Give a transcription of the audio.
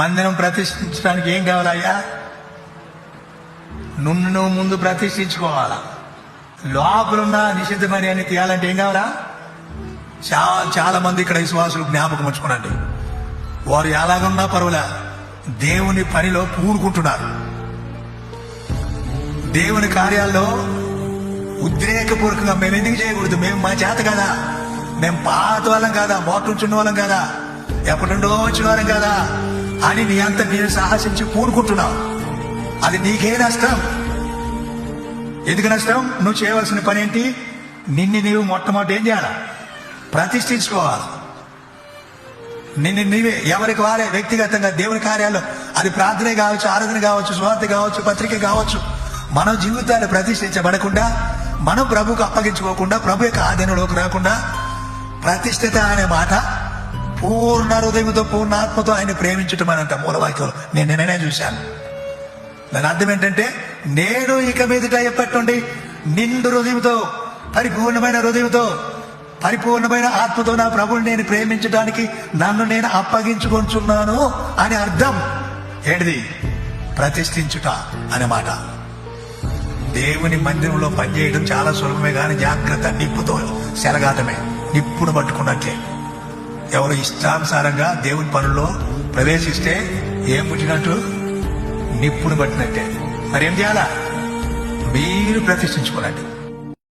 మందిరం ప్రతిష్ఠించడానికి ఏం కావాలయ్యా నున్ను నువ్వు ముందు ప్రతిష్ఠించుకోవాలా? లోపలున్న నిషిద్ధమని అని తీయాలంటే ఏం కావాలా? చాలా చాలా మంది ఇక్కడ విశ్వాసులు జ్ఞాపకం ఉంచుకోనండి. వారు ఎలాగున్నా పర్వాలే. దేవుని పనిలో పూనుకుంటున్నారు. దేవుని కార్యాల్లో ఉద్రేకపూర్వకంగా మేము ఎందుకు చేయకూడదు? మేము మా చేత కదా? మేము పాత వాళ్ళం కదా? మోటు వాళ్ళం కదా? ఎప్పటిండో వచ్చిన వాళ్ళం కదా? అని నీ అంత నేను సాహసించి పూనుకుంటున్నావు అది నీకే నష్టం. ఎందుకు నష్టం? నువ్వు చేయవలసిన పని ఏంటి నిన్ను నీవు మొట్టమొదటి ఏం చేయాలి? ప్రతిష్ఠించుకోవాలి. నిన్ను నీవే ఎవరికి వారే వ్యక్తిగతంగా దేవుని కార్యాలు అది ప్రార్థన కావచ్చు ఆరాధన కావచ్చు స్వార్థ కావచ్చు పత్రిక కావచ్చు. మన జీవితాలు ప్రతిష్ఠించబడకుండా మనం ప్రభుకు అప్పగించుకోకుండా ప్రభు యొక్క ఆధీనంలోకి రాకుండా ప్రతిష్ఠిత అనే మాట పూర్ణ హృదయంతో పూర్ణ ఆత్మతో ఆయన ప్రేమించటం అనంట మూలవాక్యం. నేను నిన్ననే చూశాను. దాని అర్థం ఏంటంటే నేను ఇక మీదట ఎప్పటి నిండు హృదయంతో పరిపూర్ణమైన హృదయంతో పరిపూర్ణమైన ఆత్మతో నా ప్రభుని నేను ప్రేమించడానికి నన్ను నేను అప్పగించుకుంటున్నాను అని అర్థం. ఏంటిది? ప్రతిష్ఠించుట అన్నమాట. దేవుని మందిరంలో పనిచేయడం చాలా సులభమే కానీ జాగ్రత్త నిప్పుతో సెలగాటమే నిప్పును పట్టుకున్నట్లే. ఎవరు ఇష్టానుసారంగా దేవుని పనుల్లో ప్రవేశిస్తే ఏం పుట్టినట్టు? నిప్పును పట్టినట్టే. మరి ఏం చేయాలా? మీరు ప్రతిష్ఠించుకోనండి.